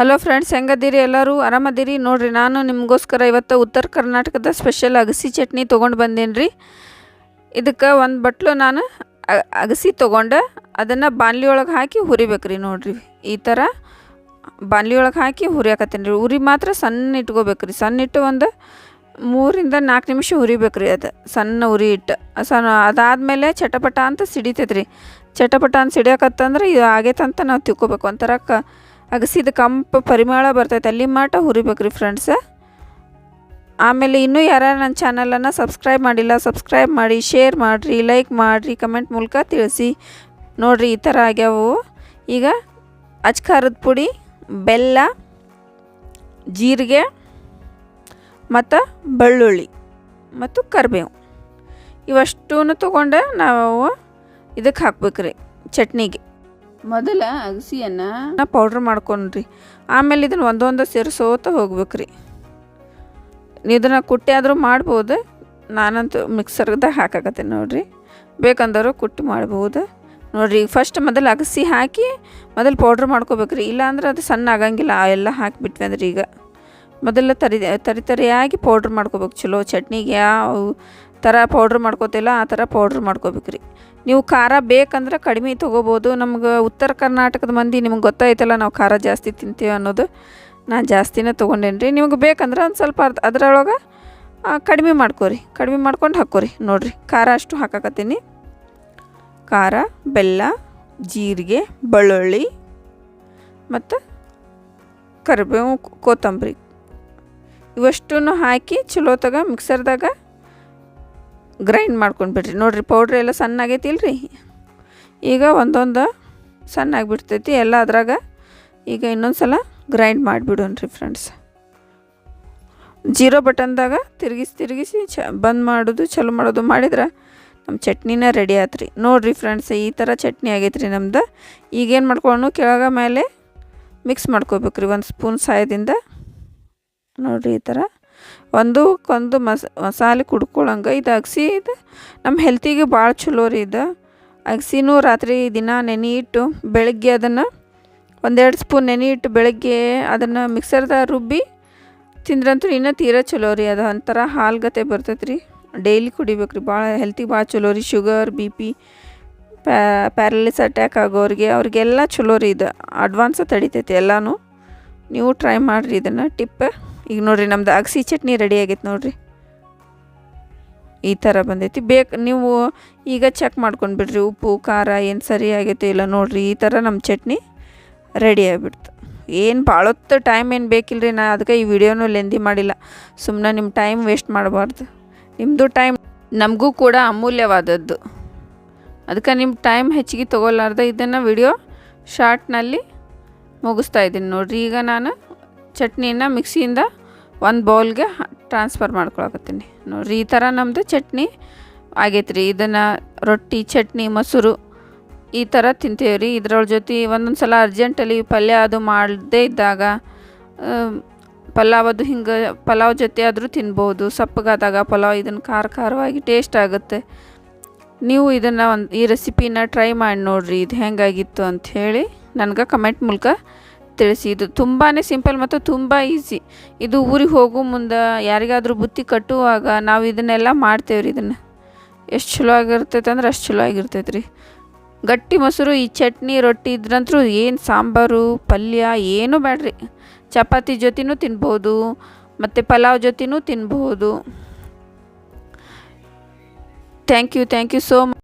Hello friends ಹೆಂಗದ್ದೀರಿ ಎಲ್ಲರೂ ಆರಾಮದಿರಿ? ನೋಡಿರಿ, ನಾನು ನಿಮಗೋಸ್ಕರ ಇವತ್ತು ಉತ್ತರ ಕರ್ನಾಟಕದ ಸ್ಪೆಷಲ್ ಅಗಸಿ ಚಟ್ನಿ ತೊಗೊಂಡು ಬಂದೇನಿ ರೀ ಇದಕ್ಕೆ ಒಂದು ಬಟ್ಲು ನಾನು ಅಗಸಿ ತೊಗೊಂಡೆ, ಅದನ್ನು ಬಾಣಲಿ ಒಳಗೆ ಹಾಕಿ ಹುರಿಬೇಕು ರೀ ನೋಡಿರಿ. ಈ ಥರ ಬಾಣಲಿ ಒಳಗೆ ಹಾಕಿ ಹುರಿಯಾಕತ್ತೀನಿ ರೀ ಉರಿ ಮಾತ್ರ ಸಣ್ಣ ಇಟ್ಕೋಬೇಕು ರೀ ಸಣ್ಣ ಇಟ್ಟು ಒಂದು ಮೂರಿಂದ ನಾಲ್ಕು ನಿಮಿಷ ಹುರಿಬೇಕು ರೀ ಅದು. ಸಣ್ಣ ಉರಿ ಇಟ್ಟು, ಸಣ್ಣ ಅದಾದಮೇಲೆ ಚಟಪಟ ಅಂತ ಸಿಡಿತೈತೆ ರೀ ಚಟಪಟ ಅಂತ ಸಿಡಿಯಾಕತ್ತಂದ್ರೆ ಇದು ಆಗೈತಂತ ನಾವು ತಿಳ್ಕೊಬೇಕು. ಒಂಥರ ಕ ಅಗಸಿದ ಕಂಪ ಪರಿಮಳ ಬರ್ತೈತೆ. ಅಲ್ಲಿ ಮಾಟ ಹುರಿಬೇಕು ರೀ ಫ್ರೆಂಡ್ಸ ಆಮೇಲೆ ಇನ್ನೂ ಯಾರ್ಯಾರು ನನ್ನ ಚಾನಲನ್ನು ಸಬ್ಸ್ಕ್ರೈಬ್ ಮಾಡಿಲ್ಲ ಸಬ್ಸ್ಕ್ರೈಬ್ ಮಾಡಿ ಶೇರ್ ಮಾಡಿರಿ ಲೈಕ್ ಮಾಡಿರಿ ಕಮೆಂಟ್ ಮೂಲಕ ತಿಳಿಸಿ. ನೋಡಿರಿ, ಈ ಥರ ಆಗ್ಯಾವು. ಈಗ ಅಚ್ಕಾರದ ಪುಡಿ, ಬೆಲ್ಲ, ಜೀರಿಗೆ ಮತ್ತು ಬೆಳ್ಳುಳ್ಳಿ ಮತ್ತು ಕರಿಬೇವು. ಇವಷ್ಟೂ ತೊಗೊಂಡು ನಾವು ಇದಕ್ಕೆ ಹಾಕ್ಬೇಕು ರೀ ಚಟ್ನಿಗೆ. ಮೊದಲ ಅಗಸಿಯನ್ನು ಪೌಡ್ರ್ ಮಾಡ್ಕೊಂಡ್ರಿ. ಆಮೇಲೆ ಇದನ್ನು ಒಂದೊಂದು ಸೇರಿಸೋತ ಹೋಗ್ಬೇಕ್ರಿ. ಇದನ್ನು ಕುಟ್ಟಿ ಆದರೂ ಮಾಡ್ಬೋದು. ನಾನಂತೂ ಮಿಕ್ಸರ್ದಾಗ ಹಾಕಾಕತ್ತೀನಿ ನೋಡಿರಿ. ಬೇಕಂದರೂ ಕುಟ್ಟಿ ಮಾಡ್ಬೋದು. ನೋಡಿರಿ ಫಸ್ಟ್ ಮೊದಲು ಅಗಸಿ ಹಾಕಿ, ಮೊದಲು ಪೌಡ್ರ್ ಮಾಡ್ಕೋಬೇಕ್ರಿ. ಇಲ್ಲಾಂದ್ರೆ ಅದು ಸಣ್ಣ ಆಗಂಗಿಲ್ಲ ಎಲ್ಲ ಹಾಕಿಬಿಟ್ವಿ ಅಂದ್ರೆ ಈಗ ಮೊದಲು ತರಿ ತರಿ ತರಿಯಾಗಿ ಪೌಡ್ರ್ ಮಾಡ್ಕೋಬೇಕು. ಚಲೋ ಚಟ್ನಿಗೆ ಯಾವ ಥರ ಪೌಡ್ರ್ ಮಾಡ್ಕೋತಿಲ್ಲ, ಆ ಥರ ಪೌಡ್ರ್ ಮಾಡ್ಕೋಬೇಕು ರೀ ನೀವು ಖಾರ ಬೇಕಂದ್ರೆ ಕಡಿಮೆ ತೊಗೋಬೋದು. ನಮ್ಗೆ ಉತ್ತರ ಕರ್ನಾಟಕದ ಮಂದಿ ನಿಮ್ಗೆ ಗೊತ್ತಾಯ್ತಲ್ಲ, ನಾವು ಖಾರ ಜಾಸ್ತಿ ತಿಂತೀವಿ ಅನ್ನೋದು. ನಾನು ಜಾಸ್ತಿನೇ ತೊಗೊಂಡೇನಿ ರೀ ನಿಮ್ಗೆ ಬೇಕಂದ್ರೆ ಒಂದು ಸ್ವಲ್ಪ ಅರ್ಧ, ಅದರೊಳಗೆ ಕಡಿಮೆ ಮಾಡ್ಕೋರಿ. ಕಡಿಮೆ ಮಾಡ್ಕೊಂಡು ಹಾಕ್ಕೋರಿ. ನೋಡಿರಿ, ಖಾರ ಅಷ್ಟು ಹಾಕಕತ್ತೀನಿ. ಖಾರ, ಬೆಲ್ಲ, ಜೀರಿಗೆ, ಬೆಳ್ಳುಳ್ಳಿ, ಮತ್ತು ಕರಿಬೇವು ಕೊತ್ತಂಬರಿ. ಇವಷ್ಟನ್ನು ಹಾಕಿ ಚಲೋತಾಗ ಮಿಕ್ಸರ್ದಾಗ ಗ್ರೈಂಡ್ ಮಾಡ್ಕೊಂಡು ಬಿಡ್ರಿ. ನೋಡಿರಿ ಪೌಡ್ರ್ ಎಲ್ಲ ಸಣ್ಣ ಆಗೈತಿಲ್ರಿ ಈಗ ಒಂದೊಂದು ಸಣ್ಣ ಆಗಿಬಿಡ್ತೈತಿ ಎಲ್ಲ ಅದ್ರಾಗ ಈಗ ಇನ್ನೊಂದು ಸಲ ಗ್ರೈಂಡ್ ಮಾಡಿಬಿಡೋಣ್ರಿ ಫ್ರೆಂಡ್ಸ್ ಜೀರೋ ಬಟನ್ದಾಗ ತಿರುಗಿಸಿ ತಿರುಗಿಸಿ ಚ ಬಂದ್ ಮಾಡೋದು, ಚಲೋ ಮಾಡೋದು ಮಾಡಿದ್ರೆ ನಮ್ಮ ಚಟ್ನಿನ ರೆಡಿ ಆತ್ರಿ. ನೋಡಿರಿ ಫ್ರೆಂಡ್ಸ್ ಈ ಥರ ಚಟ್ನಿ ಆಗೈತೆ ರೀ ನಮ್ದು. ಈಗೇನು ಮಾಡ್ಕೊಂಡು ಕೆಳಗ ಮೇಲೆ ಮಿಕ್ಸ್ ಮಾಡ್ಕೋಬೇಕ್ರಿ. ಒಂದು ಸ್ಪೂನ್ ಸಾಯದಿಂದ ನೋಡಿರಿ ಈ ಥರ ಒಂದು ಕೊಂದು ಮಸ, ಮಸಾಲೆ ಕುಡ್ಕೊಳಂಗೆ. ಇದು ಅಗಸಿ ಇದು ನಮ್ಮ ಹೆಲ್ತಿಗೆ ಭಾಳ ಚಲೋ ರೀ ಇದು. ಅಗಸಿನೂ ರಾತ್ರಿ ದಿನ ನೆನೆ ಇಟ್ಟು ಬೆಳಗ್ಗೆ ಅದನ್ನು ಒಂದೆರಡು ಸ್ಪೂನ್ ನೆನೆ ಇಟ್ಟು ಬೆಳಗ್ಗೆ ಅದನ್ನು ಮಿಕ್ಸರ್ದಾಗ ರುಬ್ಬಿ ತಿಂದ್ರಂತೂ ಇನ್ನೂ ತೀರಾ ಚಲೋ ರೀ ಅದು. ಒಂಥರ ಹಾಲ್ಗತೆ ಬರ್ತೈತೆ ರೀ. ಡೈಲಿ ಕುಡಿಬೇಕು ರೀ. ಭಾಳ ಹೆಲ್ತಿಗೆ ಭಾಳ ಚಲೋ ರೀ. Sugar, B P paralysis attack ಆಗೋರಿಗೆ ಅವ್ರಿಗೆಲ್ಲ ಚಲೋ ರೀ ಇದು. ಅಡ್ವಾನ್ಸ ತಡಿತೈತಿ ಎಲ್ಲನೂ. ನೀವು ಟ್ರೈ ಮಾಡಿರಿ ಇದನ್ನು. ಟಿಪ್ ಈಗ ನೋಡಿರಿ ನಮ್ದು ಅಗಸಿ ಚಟ್ನಿ ರೆಡಿ ಆಗೈತೆ ನೋಡಿರಿ. ಈ ಥರ ಬಂದೈತಿ. ಬೇಕು ನೀವು ಈಗ ಚೆಕ್ ಮಾಡ್ಕೊಂಡು ಬಿಡ್ರಿ ಉಪ್ಪು, ಖಾರ ಏನು ಸರಿ ಆಗೈತೆ ಇಲ್ಲ ನೋಡಿರಿ ಈ ಥರ ನಮ್ಮ ಚಟ್ನಿ ರೆಡಿ ಆಗಿಬಿಡ್ತು. ಏನು ಭಾಳೊತ್ತು ಟೈಮ್ ಏನು ಬೇಕಿಲ್ಲ ರೀ ನಾ ಅದಕ್ಕೆ ಈ ವಿಡಿಯೋನೂ ಲೆಂದಿ ಮಾಡಿಲ್ಲ. ಸುಮ್ಮನೆ ನಿಮ್ಮ ಟೈಮ್ ವೇಸ್ಟ್ ಮಾಡಬಾರ್ದು. ನಿಮ್ಮದು ಟೈಮ್ ನಮಗೂ ಕೂಡ ಅಮೂಲ್ಯವಾದದ್ದು. ಅದಕ್ಕೆ ನಿಮ್ಮ ಟೈಮ್ ಹೆಚ್ಚಿಗೆ ತೊಗೊಲಾರ್ದೆ ಇದನ್ನು ವಿಡಿಯೋ ಶಾರ್ಟ್ನಲ್ಲಿ ಮುಗಿಸ್ತಾ ಇದ್ದೀನಿ ನೋಡಿರಿ. ಈಗ ನಾನು ಚಟ್ನಿನ ಮಿಕ್ಸಿಯಿಂದ ಒಂದು ಬೌಲ್ಗೆ ಟ್ರಾನ್ಸ್ಫರ್ ಮಾಡ್ಕೊಳಕತ್ತೀನಿ. ನೋಡಿರಿ ಈ ಥರ ನಮ್ಮದು ಚಟ್ನಿ ಆಗೈತೆ ರೀ ಇದನ್ನು ರೊಟ್ಟಿ, ಚಟ್ನಿ, ಮೊಸರು ಈ ಥರ ತಿಂತೀವಿ ರೀ. ಇದ್ರೊಳ ಜೊತೆ ಒಂದೊಂದು ಸಲ ಅರ್ಜೆಂಟಲ್ಲಿ ಪಲ್ಯ ಅದು ಮಾಡದೇ ಇದ್ದಾಗ ಪಲಾವ್ ಅದು ಹಿಂಗೆ, ಪಲಾವ್ ಜೊತೆ ಆದರೂ ತಿನ್ಬೋದು. ಸಪ್ಪಗಾದಾಗ ಪಲಾವ್ ಇದನ್ನು ಖಾರ ಖಾರವಾಗಿ ಟೇಸ್ಟ್ ಆಗುತ್ತೆ. ನೀವು ಇದನ್ನು ಒಂದು ಈ ರೆಸಿಪಿನ ಟ್ರೈ ಮಾಡಿ ನೋಡಿರಿ. ಇದು ಹೆಂಗಾಗಿತ್ತು ಅಂತ ಹೇಳಿ ನನಗೆ ಕಮೆಂಟ್ ಮೂಲಕ ತಿಳಿಸಿ, ಇದು ತುಂಬಾ ಸಿಂಪಲ್ ಮತ್ತು ತುಂಬ ಈಸಿ. ಇದು ಊರಿಗೆ ಹೋಗೋ ಮುಂದೆ ಯಾರಿಗಾದರೂ ಬುತ್ತಿ ಕಟ್ಟುವಾಗ ನಾವು ಇದನ್ನೆಲ್ಲ ಮಾಡ್ತೇವೆ ರೀ ಇದನ್ನು. ಎಷ್ಟು ಚಲೋ ಆಗಿರ್ತೈತೆ ಅಂದ್ರೆ ಅಷ್ಟು ಚಲೋ ಆಗಿರ್ತೈತೆ ರೀ. ಗಟ್ಟಿ ಮೊಸರು, ಈ ಚಟ್ನಿ, ರೊಟ್ಟಿ ಇದ್ರಂತೂ ಏನು ಸಾಂಬಾರು, ಪಲ್ಯ ಏನೂ ಬೇಡ್ರಿ ಚಪಾತಿ ಜೊತೆನೂ ತಿನ್ಬೋದು, ಮತ್ತು ಪಲಾವ್ ಜೊತೆನೂ ತಿನ್ಬೋದು. Thank you thank you so much